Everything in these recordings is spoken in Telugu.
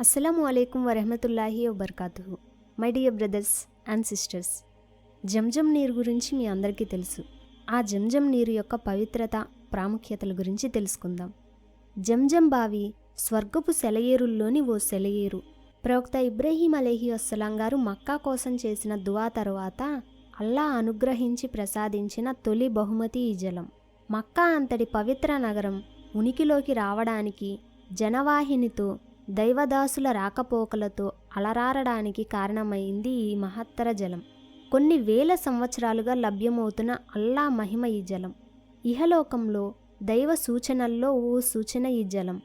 అస్సలం అయికం వరహమతుల్లాహి వబర్కాతు my dear brothers and sisters జంజం నీరు గురించి మీ అందరికీ తెలుసు. ఆ జంజం నీరు యొక్క పవిత్రత ప్రాముఖ్యతల గురించి తెలుసుకుందాం. జంజం బావి స్వర్గపు సెలయేరుల్లోని ఓ సెలయేరు. ప్రవక్త ఇబ్రహీం అలీహి అస్సలాం గారు మక్కా కోసం చేసిన దువా తరువాత అల్లా అనుగ్రహించి ప్రసాదించిన తొలి బహుమతి ఈ జలం. మక్కా అంతటి పవిత్ర నగరం ఉనికిలోకి రావడానికి జనవాహినితో దైవదాసుల రాకపోకలతో అలరారడానికి కారణమైంది ఈ మహత్తర జలం. కొన్ని వేల సంవత్సరాలుగా లభ్యమవుతున్న అల్లా మహిమ ఈ జలం. ఇహలోకంలో దైవ సూచనల్లో ఓ సూచన ఈ జలం.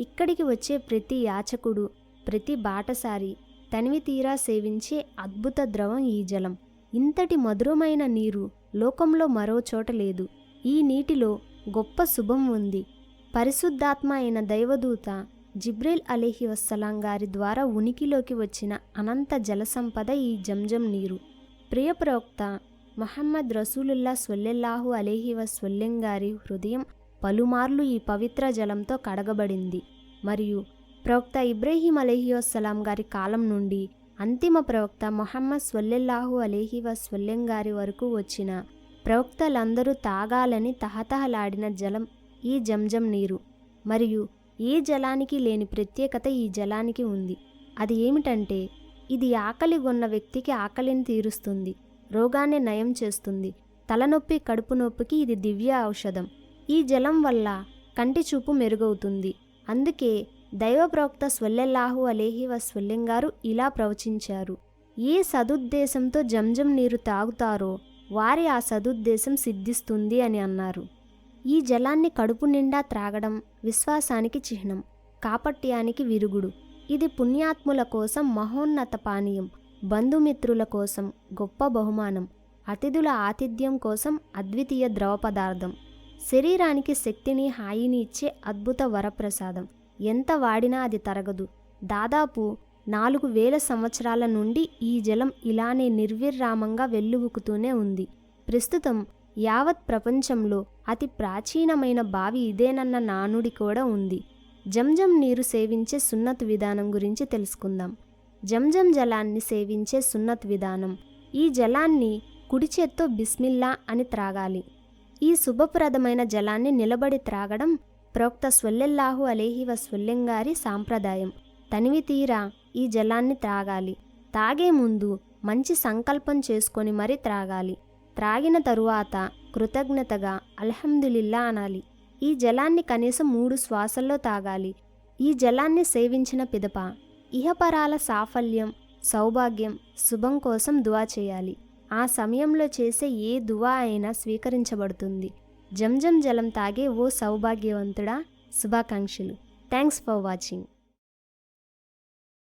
ఇక్కడికి వచ్చే ప్రతి యాచకుడు ప్రతి బాటసారి తనివి తీరా సేవించే అద్భుత ద్రవం ఈ జలం. ఇంతటి మధురమైన నీరు లోకంలో మరో చోట లేదు. ఈ నీటిలో గొప్ప శుభం ఉంది. పరిశుద్ధాత్మ అయిన దైవదూత జిబ్రేల్ అలీహి వస్సలాం గారి ద్వారా ఉనికిలోకి వచ్చిన అనంత జలసంపద ఈ జంజం నీరు. ప్రియ ప్రవక్త మహమ్మద్ రసూలుల్లా స్వల్లెల్లాహు అలీహి వస్వల్లెం గారి హృదయం పలుమార్లు ఈ పవిత్ర జలంతో కడగబడింది. మరియు ప్రవక్త ఇబ్రహీం అలీహి వస్సలాం గారి కాలం నుండి అంతిమ ప్రవక్త మొహమ్మద్ స్వల్లెల్లాహు అలీహి వస్వల్లెం గారి వరకు వచ్చిన ప్రవక్తలందరూ తాగాలని తహతహలాడిన జలం ఈ జంజం నీరు. మరియు ఏ జలానికి లేని ప్రత్యేకత ఈ జలానికి ఉంది. అది ఏమిటంటే ఇది ఆకలి ఉన్న వ్యక్తికి ఆకలిని తీరుస్తుంది రోగాన్ని నయం చేస్తుంది. తలనొప్పి కడుపు నొప్పికి ఇది దివ్య ఔషధం. ఈ జలం వల్ల కంటి చూపు మెరుగవుతుంది. అందుకే దైవప్రవక్త స్వల్లెల్లాహు అలేహి వస్వల్లెం గారు ఇలా ప్రవచించారు. ఏ సదుద్దేశంతో జంజం నీరు తాగుతారో వారి ఆ సదుద్దేశం సిద్ధిస్తుంది అని అన్నారు. ఈ జలాన్ని కడుపు నిండా త్రాగడం విశ్వాసానికి చిహ్నం కాపట్యానికి విరుగుడు. ఇది పుణ్యాత్ముల కోసం మహోన్నత పానీయం బంధుమిత్రుల కోసం గొప్ప బహుమానం అతిథుల ఆతిథ్యం కోసం అద్వితీయ ద్రవ పదార్థం శరీరానికి శక్తిని హాయిని ఇచ్చే అద్భుత వరప్రసాదం. ఎంత వాడినా అది తరగదు. దాదాపు నాలుగు వేల సంవత్సరాల నుండి ఈ జలం ఇలానే నిర్విరామంగా వెల్లువుకుతూనే ఉంది. ప్రస్తుతం యావత్ ప్రపంచంలో అతి ప్రాచీనమైన బావి ఇదేనన్న నానుడి కూడా ఉంది. జంజం నీరు సేవించే సున్నత్ విధానం గురించి తెలుసుకుందాం. జంజం జలాన్ని సేవించే సున్నత్ విధానం. ఈ జలాన్ని కుడి చేత్తో బిస్మిల్లా అని త్రాగాలి. ఈ శుభప్రదమైన జలాన్ని నిలబడి త్రాగడం ప్రవక్త స్వల్లెల్లాహు అలేహి వస్వల్లెంగారి సాంప్రదాయం. తనివి తీరా ఈ జలాన్ని త్రాగాలి. తాగే ముందు మంచి సంకల్పం చేసుకొని మరీ త్రాగాలి. త్రాగిన తరువాత కృతజ్ఞతగా అల్హమ్దులిల్లా అనాలి. ఈ జలాన్ని కనీసం మూడు శ్వాసల్లో తాగాలి. ఈ జలాన్ని సేవించిన పిదప ఇహపరాల సాఫల్యం సౌభాగ్యం శుభం కోసం దువా చేయాలి. ఆ సమయంలో చేసే ఏ దువా అయినా స్వీకరించబడుతుంది. జంజం జలం తాగే ఓ సౌభాగ్యవంతుడా శుభాకాంక్షలు. Thanks for watching.